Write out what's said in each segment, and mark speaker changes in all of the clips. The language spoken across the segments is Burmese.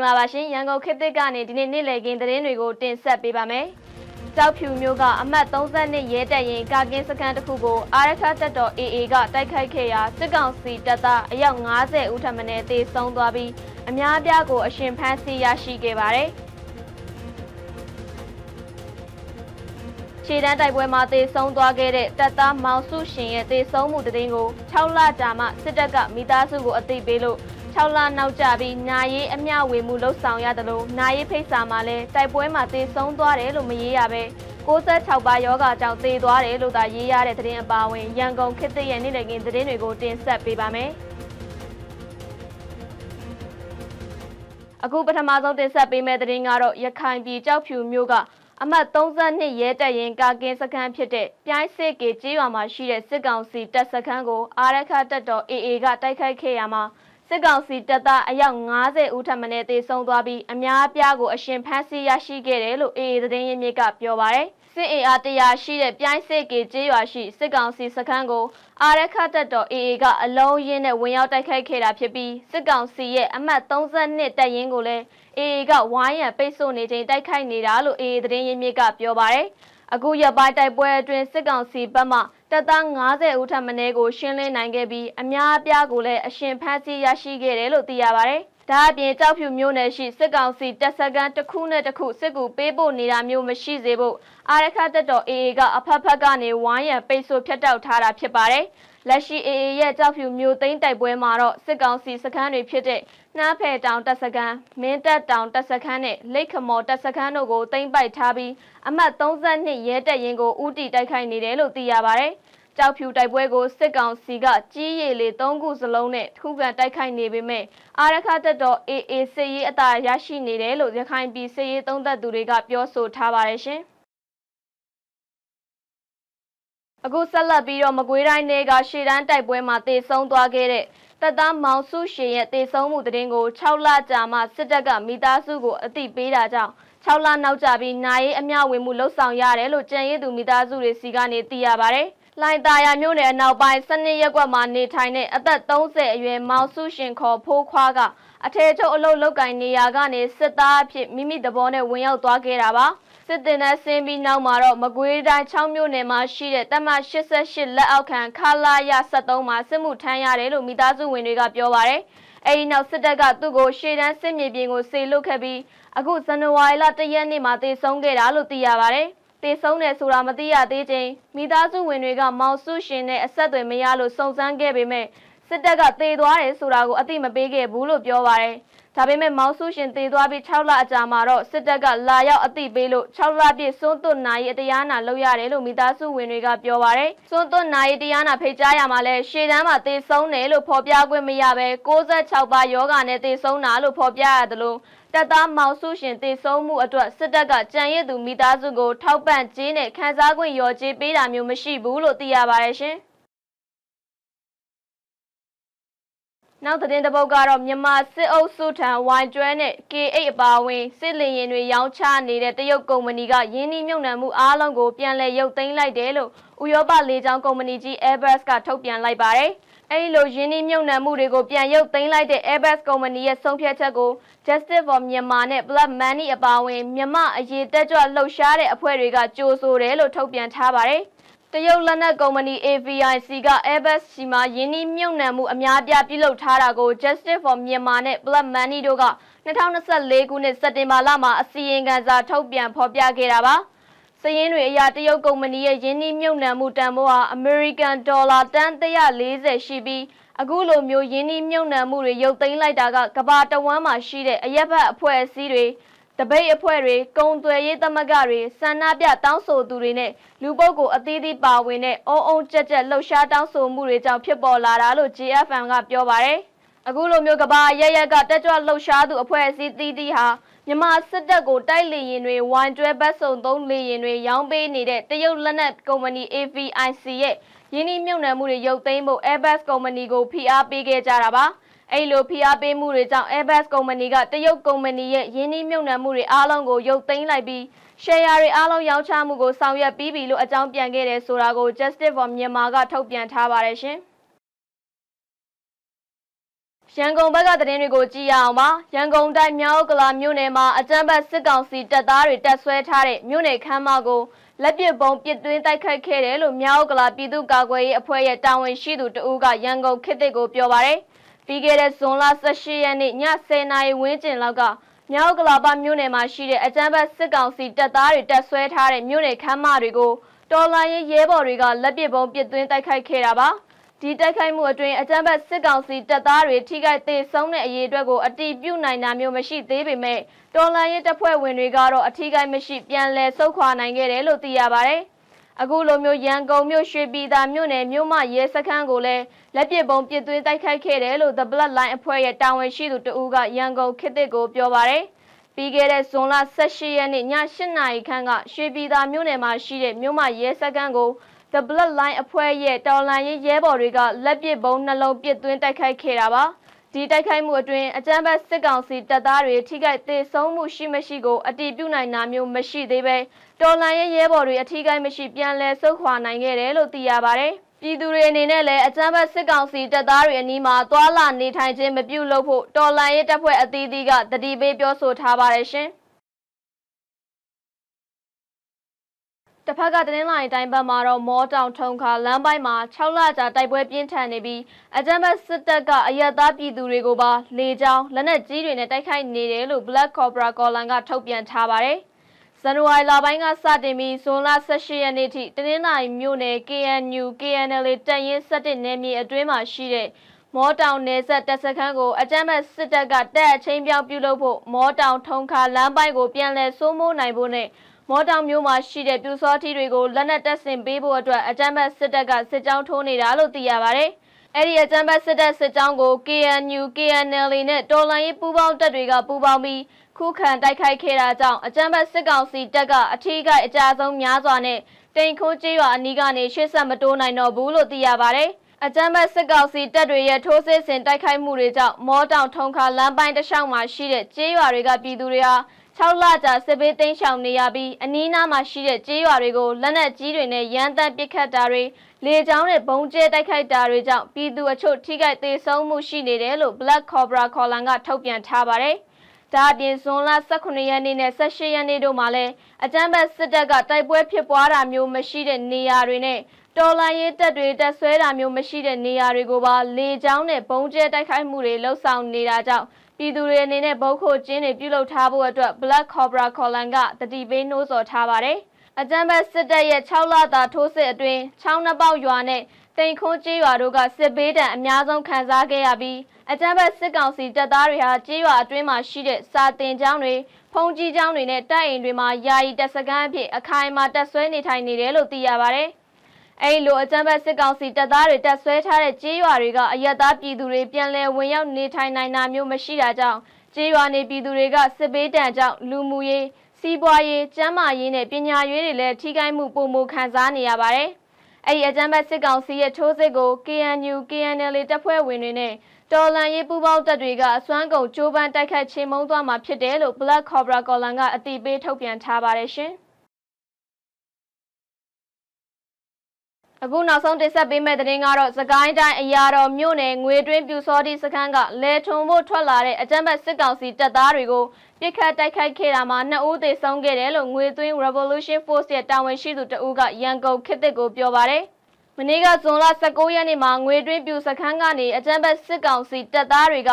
Speaker 1: င်္ဂလာပါရှင်ရန်ကုန်ခေတ်သစ်ကနေဒီနေ့နေ့လည်ခင်းသတင်းတွေကိုတင်ဆက်ပေးပါမယ်။ကြောက်ဖြူမျိုးကအမှတ်32ရဲတပ်ရင်ကာကင်းစခန်းတစ်ခုကိုအာရခတပ်တော် AA ကတိုက်ခိုက်ခဲ့ရာစစ်ကောင်စီတပ်သားအယောက်90ဦးထပ်မံတေဆုံးသွားပြီးအများအပြားကိုအရှင်ဖမ်းဆီးရရှိခဲ့ပါတယ်။ခြေတန်းတိုက်ပွဲမှာတေဆုံးသွားခဲ့တဲ့တပ်သားမောင်စုရှင်ရဲ့တေဆုံးမှုတည်င်းကို6လကြာမှစစ်တပ်ကမိသားစုကိုအသိပေးလို့ 6လနောက်ကျပြီးနာရေးအမျှဝေမှုလှုပ်ဆောင်ရတယ်လို့နာရေးဖိတ်စာမှာလည်းတိုက်ပွဲမှာတေဆုံးသွားတယ်လို့မရေးရပဲ66ပါးယောဂကြောင့်သေသွားတယ်လို့သာရေးရတဲ့သတင်းအပါအဝင်ရန်ကုန်ခေတ်သစ်ရဲ့နေ့လည်ခင်းသတင်းတွေကိုတင်ဆက်ပေးပါမယ်။အခုပထမဆုံးတင်ဆက်ပေးမယ့်သတင်းကတော့ရခိုင်ပြည်ကြောက်ဖြူမြို့ကအမှတ်32ရဲတပ်ရင်ကာကင်းစခန်းဖြစ်တဲ့ပြိုင်းစစ်ကေကျေးရွာမှာရှိတဲ့စစ်ကောင်စီတပ်စခန်းကိုအာရခတပ်တော် AA ကတိုက်ခိုက်ခဲ့ရမှာ စစ်ကောင်စီတပ်သားအယောက်90ဦးထပ်မံတေဆုံးသွားပြီးအများအပြားကိုအရှင်ဖမ်းဆီးရရှိခဲ့တယ်လို့ AA သတင်းရင်းမြစ်ကပြောပါရယ်စစ်အင်အားတရာရှိတဲ့ပြိုင်းစစ်ကေကျေးရွာရှိစစ်ကောင်စီစခန်းကိုအာရခတပ်တော် AA ကအလုံးရင်းနဲ့ဝင်ရောက်တိုက်ခိုက်ခဲ့တာဖြစ်ပြီးစစ်ကောင်စီရဲ့အမှတ်32တပ်ရင်းကိုလည်း AA ကဝိုင်းရံပိတ်ဆို့နေချိန်တိုက်ခိုက်နေတာလို့ AA သတင်းရင်းမြစ်ကပြောပါရယ်အခုရပိုင်းတိုက်ပွဲအတွင်းစစ်ကောင်စီဘက်မှ တပ်သား90ဦးထပ်မံကိုရှင်းလင်းနိုင်ခဲ့ပြီးအများအပြားကိုလည်းအရှင်ဖမ်းဆီးရရှိခဲ့တယ်လို့သိရပါဗျ။ဒါအပြင်ကြောက်ဖြူမျိုးနယ်ရှိစစ်ကောင်စီတပ်စခန်းတစ်ခုနဲ့တစ်ခုစစ်ကူပေးဖို့နေတာမျိုးမရှိစေဖို့အာရခတပ်တော် AA ကအဖက်ဖက်ကနေဝိုင်းရံပိတ်ဆို့ဖျက်တောက်ထားတာဖြစ်ပါတယ်။လက်ရှိ AA ရဲ့ကြောက်ဖြူမျိုးသိမ်းတိုက်ပွဲမှာတော့စစ်ကောင်စီစခန်းတွေဖြစ်တဲ့ နှမ်းဖယ်တောင်တပ်စခန်းမင်းတပ်တောင်တပ်စခန်းနဲ့လိတ်ခမော်တပ်စခန်းတို့ကိုသိမ်းပိုက်ထားပြီးအမှတ်32ရဲတပ်ရင်ကိုဥတီတိုက်ခိုက်နေတယ်လို့သိရပါတယ်။ကြောက်ဖြူတိုက်ပွဲကိုစစ်ကောင်စီကကြီးရည်လေ၃ခုစလုံးနဲ့ခုခံတိုက်ခိုက်နေပေမဲ့အာရခတပ်တော် AA စစ်ရေးအသာရရှိနေတယ်လို့ရခိုင်ပြည်စစ်ရေးသုံးသပ်သူတွေကပြောဆိုထားပါတယ်ရှင်။ အခုဆက်လက်ပြီးတော့မကွေးတိုင်းနယ်ကရှေ့တန်းတိုက်ပွဲမှာတေဆုံးသွားခဲ့တဲ့တပ်သားမောင်စုရှင်ရဲ့တေဆုံးမှုတရင်ကို6လကြာမှစစ်တပ်ကမိသားစုကိုအသိပေးတာကြောင့်6လနောက်ကျပြီးနိုင်ရေးအမျှဝေမှုလှုပ်ဆောင်ရတယ်လို့ကြံရည်သူမိသားစုတွေစီကနေသိရပါဗျ။လိုင်တာယာမြို့နယ်အနောက်ပိုင်းစနစ်ရက်ကွက်မှာနေထိုင်တဲ့အသက်30အရွယ်မောင်စုရှင်ခေါ်ဖိုးခွားကအထေချုပ်အလုပ်လုပ်ကင်နေရာကနေစစ်သားအဖြစ်မိမိသဘောနဲ့ဝင်ရောက်သွားခဲ့တာပါ။ စစ်တင်နဲ့ဆင်းပြီးနောက်မှာတော့မကွေးတိုင်း6မြို့နယ်မှာရှိတဲ့တပ်မ88လက်အောက်ခံခလာရ73မှာစစ်မှုထမ်းရတယ်လို့မိသားစုဝင်တွေကပြောပါရယ်အဲဒီနောက်စစ်တပ်ကသူ့ကိုရှေ့တန်းစစ်မြေပြင်ကိုဆေလွတ်ခဲ့ပြီးအခုဇန်နဝါရီလ1ရက်နေ့မှာတေဆုံးခဲ့တာလို့သိရပါရယ်တေဆုံးတယ်ဆိုတာမသိရသေးချင်းမိသားစုဝင်တွေကမောင်စုရှင်နဲ့အဆက်အသွယ်မရလို့စုံစမ်းခဲ့ပေမဲ့ စစ်တပ်ကတေသွားတယ်ဆိုတာကိုအသိမပေးခဲ့ဘူးလို့ပြောပါရယ်ဒါပေမဲ့မောင်စုရှင်သေသွားပြီး6လအကြာမှာတော့စစ်တပ်ကလာရောက်အသိပေးလို့6လပြည့်စွန်းသွတ်နိုင်အတရားနာလုပ်ရတယ်လို့မိသားစုဝင်တွေကပြောပါရယ်စွန်းသွတ်နိုင်တရားနာဖိတ်ကြားရမှာလဲရှေ့တန်းမှာသေဆုံးတယ်လို့ဖော်ပြခွင့်မရပဲ66ပါးယောဂာနဲ့သေဆုံးတာလို့ဖော်ပြရတယ်လို့တပ်သားမောင်စုရှင်တေဆုံးမှုအတွက်စစ်တပ်ကကြံရည်သူမိသားစုကိုထောက်ပံ့ကြေးနဲ့ခန်းစားခွင့်ရော်ကြေးပေးတာမျိုးမရှိဘူးလို့သိရပါတယ်ရှင်။ နောက်သတင်းတစ်ပုဒ်ကတော့မြန်မာစစ်အုပ်စုထံဝိုင်ကျွဲနဲ့ K8 အပါအဝင်စစ်လင်ရင်တွေရောင်းချနေတဲ့တရုတ်ကုမ္ပဏီကယင်းနှီးမြှုပ်နှံမှုအားလုံးကိုပြန်လည်ရုပ်သိမ်းလိုက်တယ်လို့ဥရောပလေကြောင်းကုမ္ပဏီကြီး Airbus ကထုတ်ပြန်လိုက်ပါတယ်။အဲဒီလိုယင်းနှီးမြှုပ်နှံမှုတွေကိုပြန်ရုပ်သိမ်းလိုက်တဲ့ Airbus ကုမ္ပဏီရဲ့ဆုံးဖြတ်ချက်ကို Justice for Myanmar နဲ့ Black Money အပါအဝင်မြန်မာအရေးတက်ကြွလှုပ်ရှားတဲ့အဖွဲ့တွေကကြိုဆိုတယ်လို့ထုတ်ပြန်ထားပါတယ်။ တရုတ်လက်နက်ကုမ္ပဏီ AVIC က Airbus စီမှာယင်းနှီးမြှုပ်နှံမှုအများပြားပြုလုပ်ထားတာကို Justice for Myanmar နဲ့ Black Money တို့က2024ခုနှစ်စက်တင်ဘာလမှာအစီရင်ခံစာထုတ်ပြန်ဖော်ပြခဲ့တာပါ။စည်ရင်းတွေအရာတရုတ်ကုမ္ပဏီရဲ့ယင်းနှီးမြှုပ်နှံမှုတန်ဖိုးဟာ American Dollar တန်140ရှိပြီးအခုလိုမျိုးယင်းနှီးမြှုပ်နှံမှုတွေရုပ်သိမ်းလိုက်တာကကဘာတဝမ်းမှာရှိတဲ့အရက်ဘတ်အဖွဲ့အစည်းတွေ တပိတ်အဖွဲ့တွေကုံသွယ်ရေးသမဂတွေဆန္ဒပြတောင်းဆိုသူတွေနဲ့လူပုဂ္ဂိုလ်အသီးသီးပါဝင်တဲ့အုံအုံကြက်ကြက်လှုပ်ရှားတောင်းဆိုမှုတွေကြောင့်ဖြစ်ပေါ်လာတာလို့ GFM ကပြောပါတယ်။အခုလိုမျိုးကဘာရရက်ကတက်ကြွလှုပ်ရှားသူအဖွဲ့အစည်းသီးသီးဟာမြန်မာစစ်တပ်ကိုတိုက်လေရင်တွေဝိုင်းတွဲဘတ်စုံသုံးလေရင်တွေရောင်းပေးနေတဲ့တရုတ်လက်နက်ကုမ္ပဏီ AVIC ရဲ့ယင်းနှိမ့်မြုပ်နှံမှုတွေရုပ်သိမ်းဖို့ Airbus ကုမ္ပဏီကိုဖိအားပေးခဲ့ကြတာပါ။ အဲ့လိုဖိအားပေးမှုတွေကြောင့် Airbus ကုမ္ပဏီကတရုတ်ကုမ္ပဏီရဲ့ယင်းနှိမ့်မြုပ်နှံမှုတွေအားလုံးကိုရုပ်သိမ်းလိုက်ပြီး share တွေအားလုံးရောင်းချမှုကိုဆောင်ရွက်ပြီးပြီလို့အကြောင်းပြန်ခဲ့တယ်ဆိုတာကို Justice for Myanmar ကထုတ်ပြန်ထားပါတယ်ရှင်။ရန်ကုန်ဘက်ကသတင်းတွေကိုကြည့်ရအောင်ပါရန်ကုန်တိုင်းမြောက်ကလာမြို့နယ်မှာအကြမ်းဖက်စစ်ကောင်စီတပ်သားတွေတပ်ဆွဲထားတဲ့မြို့နယ်ခမ်းမကိုလက်ပစ်ပုံပစ်သွင်းတိုက်ခိုက်ခဲ့တယ်လို့မြောက်ကလာပြည်သူ့ကာကွယ်ရေးအဖွဲ့ရဲ့တာဝန်ရှိသူတဦးကရန်ကုန်ခေတ်သစ်ကိုပြောပါရယ် ပြီးခဲ့တဲ့ဇွန်လ18ရက်နေ့ည10:00နာရီဝန်းကျင်လောက်ကမြောက်ကလာပမြို့နယ်မှာရှိတဲ့အကြမ်းဖက်စစ်ကောင်စီတပ်သားတွေတပ်ဆွဲထားတဲ့မြို့နယ်ခမ်းမတွေကိုတော်လိုင်းရဲဘော်တွေကလက်ပစ်ပုံပစ်သွင်းတိုက်ခိုက်ခဲ့တာပါဒီတိုက်ခိုက်မှုအတွင်းအကြမ်းဖက်စစ်ကောင်စီတပ်သားတွေထိခိုက်သေးဆုံးတဲ့အရေးအတွက်ကိုအတိပြုနိုင်တာမျိုးမရှိသေးပေမဲ့တော်လိုင်းရဲတပ်ဖွဲ့ဝင်တွေကတော့အထိခိုက်မရှိပြန်လည်ဆုတ်ခွာနိုင်ခဲ့တယ်လို့သိရပါတယ် အခုလိုမျိုးရန်ကုန်မြို့ရွှေပြည်သာမြို့နယ်မြို့မရဲစခန်းကိုလည်းလက်ပစ်ပုံပစ်သွင်းတိုက်ခိုက်ခဲ့တယ်လို့ The Bloodline အဖွဲ့ရဲ့တာဝန်ရှိသူတဦးကရန်ကုန်ခေတ်သစ်ကိုပြောပါတယ်။ပြီးခဲ့တဲ့ဇွန်လ18ရက်နေ့ည8နာရီခန့်ကရွှေပြည်သာမြို့နယ်မှာရှိတဲ့မြို့မရဲစခန်းကို The Bloodline အဖွဲ့ရဲ့တော်လန်ရေးရဲဘော်တွေကလက်ပစ်ပုံနှလုံးပစ်သွင်းတိုက်ခိုက်ခဲ့တာပါ။ ဒီတိုက်ခိုက်မှုအတွင်းအကြမ်းဖက်စစ်ကောင်စီတပ်သားတွေထိခိုက်သေးဆုံးမှုရှိမရှိကိုအတည်ပြုနိုင်တာမျိုးမရှိသေးပဲတော်လန်ရေးရဲဘော်တွေအထိခိုက်မရှိပြန်လည်ဆုတ်ခွာနိုင်ခဲ့တယ်လို့သိရပါတယ်။ပြည်သူတွေအနေနဲ့လည်းအကြမ်းဖက်စစ်ကောင်စီတပ်သားတွေအနီးမှာသွာလာနေထိုင်ခြင်းမပြုလုပ်ဖို့တော်လန်ရေးတပ်ဖွဲ့အသီးသီးကတတိပေးပြောဆိုထားပါတယ်ရှင်။ တစ်ဖက်ကတင်းလိုင်းတိုင်းဘက်မှာတော့မောတောင်ထုံခါလမ်းပိုင်းမှာ6လကြာတိုက်ပွဲပြင်းထန်နေပြီးအကြမ်းဖက်စစ်တပ်ကအရက်သားပြည်သူတွေကိုပါလေကြောင်းလက်နက်ကြီးတွေနဲ့တိုက်ခိုက်နေတယ်လို့ Black Cobra ကော်လန်ကထုတ်ပြန်ထားပါတယ်။ဇန်နဝါရီလပိုင်းကစတင်ပြီးဇွန်လ18ရက်နေ့ထိတင်းလိုင်းမြို့နယ် KNU KNL တပ်ရင်း7နယ်မြေအတွင်းမှာရှိတဲ့မောတောင်နယ်ဆက်တပ်စခန်းကိုအကြမ်းဖက်စစ်တပ်ကတပ်အချင်းပြောင်းပြုလုပ်ဖို့မောတောင်ထုံခါလမ်းပိုင်းကိုပြန်လည်စိုးမိုးနိုင်ဖို့နဲ့ မော်တောင်မြို့မှာရှိတဲ့ပြူစောထီတွေကိုလက်နက်တပ်ဆင်ပေးဖို့အတွက်အကြမ်းဖက်စစ်တပ်ကစစ်ကြောင်းထိုးနေတာလို့သိရပါတယ်။အဲ့ဒီအကြမ်းဖက်စစ်တပ်စစ်ကြောင်းကို KNU, KNL နဲ့တော်လှန်ရေးပူးပေါင်းတပ်တွေကပူးပေါင်းပြီးခုခံတိုက်ခိုက်ခဲ့တာကြောင့်အကြမ်းဖက်စစ်ကောင်စီတပ်ကအထီးကအကြဆုံးများစွာနဲ့တိန်ခိုးကျေးရွာအနီးကနေရှေ့ဆက်မတိုးနိုင်တော့ဘူးလို့သိရပါတယ်။အကြမ်းဖက်စစ်ကောင်စီတပ်တွေရဲ့ထိုးစစ်ဆင်တိုက်ခိုက်မှုတွေကြောင့်မောတောင်ထုံခါလမ်းပိုင်းတစ်လျှောက်မှာရှိတဲ့ကျေးရွာတွေကပြည်သူတွေဟာ 6လကြာစစ်ဘေးသိမ်းရှောင်နေရပြီးအနီးနားမှာရှိတဲ့ကျေးရွာတွေကိုလက်နက်ကြီးတွေနဲ့ရန်တပ်ပစ်ခတ်တာတွေလေကြောင်းနဲ့ဘုံကျဲတိုက်ခိုက်တာတွေကြောင့်ပြည်သူအချို့ထိခိုက်သေးဆုံးမှုရှိနေတယ်လို့ Black Cobra ခေါ်လန်ကထုတ်ပြန်ထားပါတယ်။ဒါအပြင်ဇွန်လ18ရက်နေ့နဲ့18ရက်နေ့တို့မှာလည်းအကြမ်းဖက်စစ်တပ်ကတိုက်ပွဲဖြစ်ပွားတာမျိုးမရှိတဲ့နေရာတွေနဲ့တော်လိုင်းရေးတပ်တွေတပ်ဆွဲတာမျိုးမရှိတဲ့နေရာတွေကိုပါလေကြောင်းနဲ့ဘုံကျဲတိုက်ခိုက်မှုတွေလှုပ်ဆောင်နေတာကြောင့် ပြည်သူတွေအနေနဲ့ဘုတ်ခိုကျင်းတွေပြုလုပ်ထားဖို့အတွက် Black Cobra ခေါ်လန်ကတတိပေးနှိုးဆော်ထားပါတယ်။အကြမ်းဖက်စစ်တပ်ရဲ့6လတာထိုးစစ်အတွင်းချောင်းနှပေါက်ရွာနဲ့တိန်ခွန်းကျေးရွာတို့ကစစ်ဘေးဒဏ်အများဆုံးခံစားခဲ့ရပြီးအကြမ်းဖက်စစ်ကောင်စီတပ်သားတွေဟာကျေးရွာအတွင်းမှာရှိတဲ့စာတင်ကျောင်းတွေဖုန်ကြီးကျောင်းတွေနဲ့တပ်အိမ်တွေမှာယာယီတပ်စခန်းအဖြစ်အခိုင်အမာတပ်ဆွဲနေထိုင်နေတယ်လို့သိရပါတယ်။ အဲဒီလိုအကြမ်းဖက်စစ်ကောင်စီတပ်သားတွေတပ်ဆွဲထားတဲ့ကြေးရွာတွေကအရက်သားပြည်သူတွေပြန်လည်ဝင်ရောက်နေထိုင်နိုင်တာမျိုးမရှိတာကြောင့်ကြေးရွာနေပြည်သူတွေကစစ်ဘေးတံကြောင့်လူမှုရေးစီးပွားရေးကျန်းမာရေးနဲ့ပညာရေးတွေလည်းထိခိုက်မှုပုံမခံစားနေရပါတယ်။အဲဒီအကြမ်းဖက်စစ်ကောင်စီရဲ့ထိုးစစ်ကို KNU KNL တပ်ဖွဲ့ဝင်တွေနဲ့တော်လန်ရေးပူးပေါင်းတပ်တွေကအစွမ်းကုန်ကြိုးပမ်းတိုက်ခိုက်ချေမှုန်းသွားမှာဖြစ်တယ်လို့ Black Cobra ကော်လန်ကအတိပေးထုတ်ပြန်ထားပါတယ်ရှင်။ အခုနောက်ဆုံးတင်ဆက်ပေးမယ့်သတင်းကတော့စကိုင်းတိုင်းအရာတော်မြို့နယ်ငွေတွင်းပြူစောတိစခန်းကလဲထုံဖို့ထွက်လာတဲ့အကြမ်းဖက်စစ်ကောင်စီတပ်သားတွေကိုပြစ်ခတ်တိုက်ခိုက်ခဲ့တာမှာနှစ်ဦးသေဆုံးခဲ့တယ်လို့ငွေသွင်း Revolution Force ရဲ့တာဝန်ရှိသူတဦးကရန်ကုန်ခေတ်သစ်ကိုပြောပါတယ်။မနေ့ကဇွန်လ19ရက်နေ့မှာငွေတွင်းပြူစခန်းကနေအကြမ်းဖက်စစ်ကောင်စီတပ်သားတွေက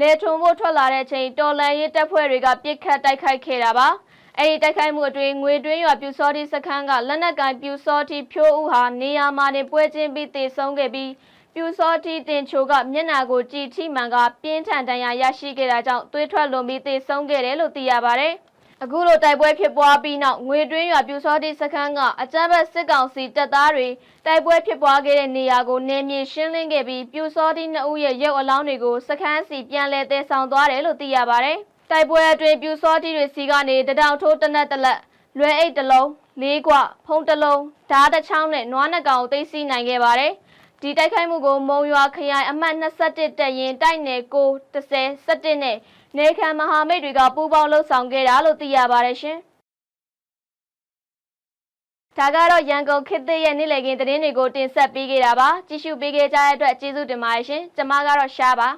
Speaker 1: လဲထုံဖို့ထွက်လာတဲ့အချိန်တော်လန်ရေးတပ်ဖွဲ့တွေကပြစ်ခတ်တိုက်ခိုက်ခဲ့တာပါ။ အဲဒီတိုက်ခိုက်မှုအတွင်းငွေတွင်းရွာပြူစောတိစခန်းကလက်နက်ကင်ပြူစောတိဖြိုးဦးဟာနေရာမှာနေပွဲချင်းပြီးတေဆုံးခဲ့ပြီးပြူစောတိတင်ချိုကမျက်နာကိုကြည်ထိမှန်ကပြင်းထန်ဒဏ်ရာရရှိခဲ့တာကြောင့်သွေးထွက်လွန်ပြီးတေဆုံးခဲ့တယ်လို့သိရပါတယ်။အခုလိုတိုက်ပွဲဖြစ်ပွားပြီးနောက်ငွေတွင်းရွာပြူစောတိစခန်းကအကြမ်းဖက်စစ်ကောင်စီတပ်သားတွေတိုက်ပွဲဖြစ်ပွားခဲ့တဲ့နေရာကိုနေမြေရှင်းလင်းခဲ့ပြီးပြူစောတိနှစ်ဦးရဲ့ရုပ်အလောင်းတွေကိုစခန်းစီပြန်လည်တည်ဆောင်သွားတယ်လို့သိရပါတယ်။ တိုက်ပွဲအတွင်းပြူစောတိတွေစီကနေတတောင်ထိုးတနက်တလက်လွယ်အိတ်တစ်လုံးလေးကွဖုံးတစ်လုံးဓားတစ်ချောင်းနဲ့နွားနှကောင်သိသိနိုင်ခဲ့ပါတယ်ဒီတိုက်ခိုက်မှုကိုမုံရွာခရိုင်အမှတ်21တပ်ရင်တိုက်နယ်9 30 17နဲ့နေခံမဟာမိတ်တွေကပူးပေါင်းလှုပ်ဆောင်ခဲ့တာလို့သိရပါတယ်ရှင်ဒါကတော့ရန်ကုန်ခေတ်သစ်ရဲ့နေ့လည်ခင်းသတင်းတွေကိုတင်ဆက်ပေးခဲ့တာပါကြည့်ရှုပေးခဲ့ကြတဲ့အတွက်ကျေးဇူးတင်ပါတယ်ရှင်ကျွန်မကတော့ရှားပါ